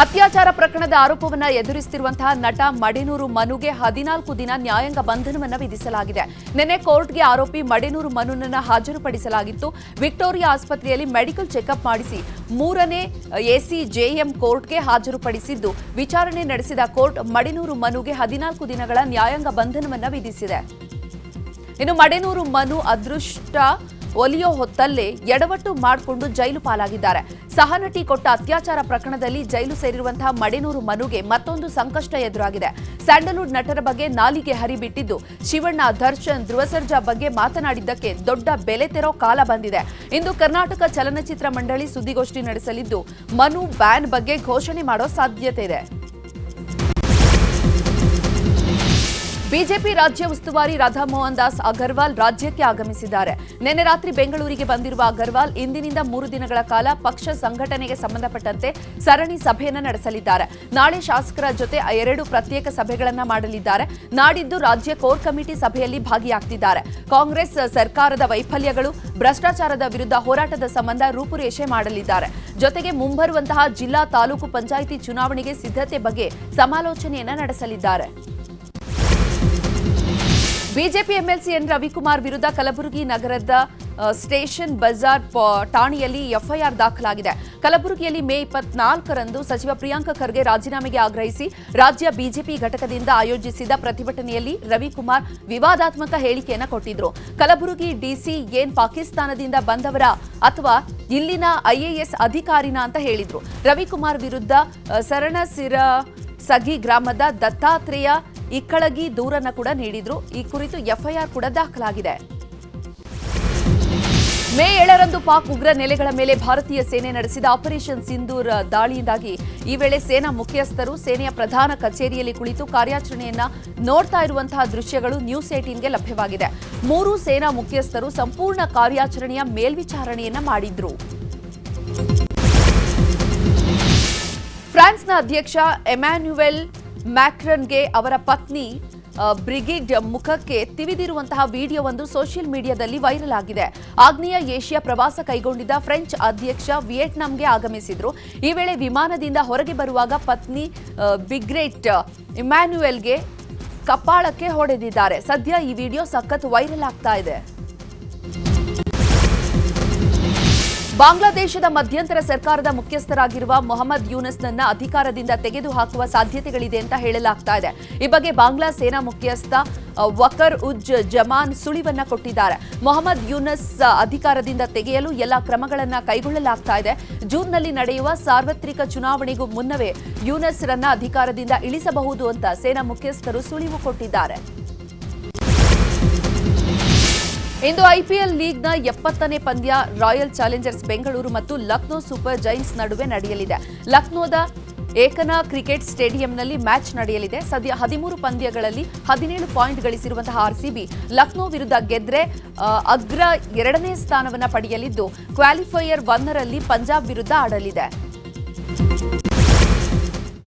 ಅತ್ಯಾಚಾರ ಪ್ರಕರಣದ ಆರೋಪವನ್ನ ಎದುರಿಸುತ್ತಿರುವಂತಹ ನಟ ಮಡೆನೂರು ಮನುಗೆ ಹದಿನಾಲ್ಕು ದಿನ ನ್ಯಾಯಾಂಗ ಬಂಧನವನ್ನು ವಿಧಿಸಲಾಗಿದೆ. ನಿನ್ನೆ ಕೋರ್ಟ್ಗೆ ಆರೋಪಿ ಮಡೆನೂರು ಮನುನನ್ನು ಹಾಜರುಪಡಿಸಲಾಗಿತ್ತು. ವಿಕ್ಟೋರಿಯಾ ಆಸ್ಪತ್ರೆಯಲ್ಲಿ ಮೆಡಿಕಲ್ ಚೆಕಪ್ ಮಾಡಿಸಿ ಮೂರನೇ ಎಸಿ ಜೆಎಂ ಕೋರ್ಟ್ಗೆ ಹಾಜರುಪಡಿಸಿದ್ದು. ವಿಚಾರಣೆ ನಡೆಸಿದ ಕೋರ್ಟ್ ಮಡೆನೂರು ಮನುಗೆ ಹದಿನಾಲ್ಕು ದಿನಗಳ ನ್ಯಾಯಾಂಗ ಬಂಧನವನ್ನು ವಿಧಿಸಿದೆ. ಇನ್ನು ಮಡೆನೂರು ಮನು ಅದೃಷ್ಟ ಒಲಿಯೋ ಹೊತ್ತಲ್ಲೇ ಎಡವಟ್ಟು ಮಾಡಿಕೊಂಡು ಜೈಲು ಪಾಲಾಗಿದ್ದಾರೆ. ಸಹನಟಿ ಕೊಟ್ಟ ಅತ್ಯಾಚಾರ ಪ್ರಕರಣದಲ್ಲಿ ಜೈಲು ಸೇರಿರುವಂತಹ ಮಡೆನೂರು ಮನುಗೆ ಮತ್ತೊಂದು ಸಂಕಷ್ಟ ಎದುರಾಗಿದೆ. ಸ್ಯಾಂಡಲ್ವುಡ್ ನಟರ ಬಗ್ಗೆ ನಾಲಿಗೆ ಹರಿಬಿಟ್ಟಿದ್ದು, ಶಿವಣ್ಣ, ದರ್ಶನ್ ಧ್ರುವ ಸರ್ಜಾ ಬಗ್ಗೆ ಮಾತನಾಡಿದ್ದಕ್ಕೆ ದೊಡ್ಡ ಬೆಲೆ ತೆರೋ ಕಾಲ ಬಂದಿದೆ. ಇಂದು ಕರ್ನಾಟಕ ಚಲನಚಿತ್ರ ಮಂಡಳಿ ಸುದ್ದಿಗೋಷ್ಠಿ ನಡೆಸಲಿದ್ದು, ಮನು ಬ್ಯಾನ್ ಬಗ್ಗೆ ಘೋಷಣೆ ಮಾಡೋ ಸಾಧ್ಯತೆ ಇದೆ. ಬಿಜೆಪಿ ರಾಜ್ಯ ಉಸ್ತುವಾರಿ ರಾಧಾಮೋಹನ್ ದಾಸ್ ಅಗರ್ವಾಲ್ ರಾಜ್ಯಕ್ಕೆ ಆಗಮಿಸಿದ್ದಾರೆ. ನಿನ್ನೆ ರಾತ್ರಿ ಬೆಂಗಳೂರಿಗೆ ಬಂದಿರುವ ಅಗರ್ವಾಲ್ ಇಂದಿನಿಂದ ಮೂರು ದಿನಗಳ ಕಾಲ ಪಕ್ಷ ಸಂಘಟನೆಗೆ ಸಂಬಂಧಪಟ್ಟಂತೆ ಸರಣಿ ಸಭೆಯನ್ನು ನಡೆಸಲಿದ್ದಾರೆ. ನಾಳೆ ಶಾಸಕರ ಜೊತೆ ಎರಡು ಪ್ರತ್ಯೇಕ ಸಭೆಗಳನ್ನು ಮಾಡಲಿದ್ದಾರೆ. ನಾಡಿದ್ದು ರಾಜ್ಯ ಕೋರ್ ಕಮಿಟಿ ಸಭೆಯಲ್ಲಿ ಭಾಗಿಯಾಗ್ತಿದ್ದಾರೆ. ಕಾಂಗ್ರೆಸ್ ಸರ್ಕಾರದ ವೈಫಲ್ಯಗಳು, ಭ್ರಷ್ಟಾಚಾರದ ವಿರುದ್ಧ ಹೋರಾಟದ ಸಂಬಂಧ ರೂಪುರೇಷೆ ಮಾಡಲಿದ್ದಾರೆ. ಜೊತೆಗೆ ಮುಂಬರುವಂತಹ ಜಿಲ್ಲಾ ತಾಲೂಕು ಪಂಚಾಯಿತಿ ಚುನಾವಣೆಗೆ ಸಿದ್ಧತೆ ಬಗ್ಗೆ ಸಮಾಲೋಚನೆಯನ್ನು ನಡೆಸಲಿದ್ದಾರೆ. ಬಿಜೆಪಿ ಎಂಎಲ್ಸಿ ಎನ್ ರವಿಕುಮಾರ್ ವಿರುದ್ಧ ಕಲಬುರಗಿ ನಗರದ ಸ್ಟೇಷನ್ ಬಜಾರ್ ಠಾಣೆಯಲ್ಲಿ ಎಫ್ಐಆರ್ ದಾಖಲಾಗಿದೆ. ಕಲಬುರಗಿಯಲ್ಲಿ ಮೇ ಇಪ್ಪತ್ನಾಲ್ಕರಂದು ಸಚಿವ ಪ್ರಿಯಾಂಕ ಖರ್ಗೆ ರಾಜೀನಾಮೆಗೆ ಆಗ್ರಹಿಸಿ ರಾಜ್ಯ ಬಿಜೆಪಿ ಘಟಕದಿಂದ ಆಯೋಜಿಸಿದ ಪ್ರತಿಭಟನೆಯಲ್ಲಿ ರವಿಕುಮಾರ್ ವಿವಾದಾತ್ಮಕ ಹೇಳಿಕೆಯನ್ನು ಕೊಟ್ಟಿದ್ರು. ಕಲಬುರಗಿ ಡಿಸಿ ಏನ್ ಪಾಕಿಸ್ತಾನದಿಂದ ಬಂದವರ ಅಥವಾ ಇಲ್ಲಿನ ಐಎಎಸ್ ಅಧಿಕಾರಿನ ಅಂತ ಹೇಳಿದ್ರು. ರವಿಕುಮಾರ್ ವಿರುದ್ಧ ಸರಣಸಿರ ಸಗಿ ಗ್ರಾಮದ ದತ್ತಾತ್ರೇಯ ಇಕ್ಕಳಗಿ ದೂರನ್ನ ಕೂಡ ನೀಡಿದ್ರು. ಈ ಕುರಿತು ಎಫ್ಐಆರ್ ಕೂಡ ದಾಖಲಾಗಿದೆ. ಮೇ ಏಳರಂದು ಪಾಕ್ ಉಗ್ರ ನೆಲೆಗಳ ಮೇಲೆ ಭಾರತೀಯ ಸೇನೆ ನಡೆಸಿದ ಆಪರೇಷನ್ ಸಿಂಧೂರ್ ದಾಳಿಯಿಂದಾಗಿ ಈ ವೇಳೆ ಸೇನಾ ಮುಖ್ಯಸ್ಥರು ಸೇನೆಯ ಪ್ರಧಾನ ಕಚೇರಿಯಲ್ಲಿ ಕುಳಿತು ಕಾರ್ಯಾಚರಣೆಯನ್ನ ನೋಡ್ತಾ ಇರುವಂತಹ ದೃಶ್ಯಗಳು ನ್ಯೂಸ್ ಏಟೀನ್ಗೆ ಲಭ್ಯವಾಗಿದೆ. ಮೂರು ಸೇನಾ ಮುಖ್ಯಸ್ಥರು ಸಂಪೂರ್ಣ ಕಾರ್ಯಾಚರಣೆಯ ಮೇಲ್ವಿಚಾರಣೆಯನ್ನ ಮಾಡಿದ್ರು. ಫ್ರಾನ್ಸ್ನ ಅಧ್ಯಕ್ಷ ಎಮ್ಯಾನ್ಯುವೆಲ್ ಮ್ಯಾಕ್ರನ್ಗೆ ಅವರ ಪತ್ನಿ ಬ್ರಿಗೇಡ್ ಮುಖಕ್ಕೆ ತಿವಿದಿರುವಂತಹ ವಿಡಿಯೋವೊಂದು ಸೋಷಿಯಲ್ ಮೀಡಿಯಾದಲ್ಲಿ ವೈರಲ್ ಆಗಿದೆ. ಆಗ್ನೇಯ ಏಷ್ಯಾ ಪ್ರವಾಸ ಕೈಗೊಂಡಿದ್ದ ಫ್ರೆಂಚ್ ಅಧ್ಯಕ್ಷ ವಿಯೆಟ್ನಾಂಗೆ ಆಗಮಿಸಿದ್ರು. ಈ ವೇಳೆ ವಿಮಾನದಿಂದ ಹೊರಗೆ ಬರುವಾಗ ಪತ್ನಿ ಬಿಗ್ರೇಟ್ ಇಮ್ಯಾನ್ಯುಯಲ್ಗೆ ಕಪಾಳಕ್ಕೆ ಹೊಡೆದಿದ್ದಾರೆ. ಸದ್ಯ ಈ ವಿಡಿಯೋ ಸಖತ್ ವೈರಲ್ ಆಗ್ತಾ ಇದೆ. ಬಾಂಗ್ಲಾದೇಶದ ಮಧ್ಯಂತರ ಸರ್ಕಾರದ ಮುಖ್ಯಸ್ಥರಾಗಿರುವ ಮೊಹಮ್ಮದ್ ಯೂನಸ್ನನ್ನ ಅಧಿಕಾರದಿಂದ ತೆಗೆದುಹಾಕುವ ಸಾಧ್ಯತೆಗಳಿದೆ ಅಂತ ಹೇಳಲಾಗ್ತಾ ಇದೆ. ಈ ಬಗ್ಗೆ ಬಾಂಗ್ಲಾ ಸೇನಾ ಮುಖ್ಯಸ್ಥ ವಕರ್ ಉಜ್ ಜಮಾನ್ ಸುಳಿವನ್ನ ಕೊಟ್ಟಿದ್ದಾರೆ. ಮೊಹಮ್ಮದ್ ಯೂನಸ್ ಅಧಿಕಾರದಿಂದ ತೆಗೆಯಲು ಎಲ್ಲ ಕ್ರಮಗಳನ್ನ ಕೈಗೊಳ್ಳಲಾಗ್ತಾ ಇದೆ. ಜೂನ್ನಲ್ಲಿ ನಡೆಯುವ ಸಾರ್ವತ್ರಿಕ ಚುನಾವಣೆಗೂ ಮುನ್ನವೇ ಯೂನಸ್ರನ್ನ ಅಧಿಕಾರದಿಂದ ಇಳಿಸಬಹುದು ಅಂತ ಸೇನಾ ಮುಖ್ಯಸ್ಥರು ಸುಳಿವು ಕೊಟ್ಟಿದ್ದಾರೆ. ಇಂದು ಐಪಿಎಲ್ ಲೀಗ್ನ ಎಪ್ಪತ್ತನೇ ಪಂದ್ಯ ರಾಯಲ್ ಚಾಲೆಂಜರ್ಸ್ ಬೆಂಗಳೂರು ಮತ್ತು ಲಕ್ನೋ ಸೂಪರ್ ಜೈನ್ಸ್ ನಡುವೆ ನಡೆಯಲಿದೆ. ಲಕ್ನೋದ ಏಕನ ಕ್ರಿಕೆಟ್ ಸ್ಟೇಡಿಯಂನಲ್ಲಿ ಮ್ಯಾಚ್ ನಡೆಯಲಿದೆ. ಸದ್ಯ ಹದಿಮೂರು ಪಂದ್ಯಗಳಲ್ಲಿ ಹದಿನೇಳು ಪಾಯಿಂಟ್ ಗಳಿಸಿರುವಂತಹ ಆರ್ಸಿಬಿ ಲಕ್ನೋ ವಿರುದ್ಧ ಗೆದ್ರೆ ಅಗ್ರ ಎರಡನೇ ಸ್ಥಾನವನ್ನು ಪಡೆಯಲಿದ್ದು, ಕ್ವಾಲಿಫೈಯರ್ ಒನ್ನರಲ್ಲಿ ಪಂಜಾಬ್ ವಿರುದ್ಧ ಆಡಲಿದೆ.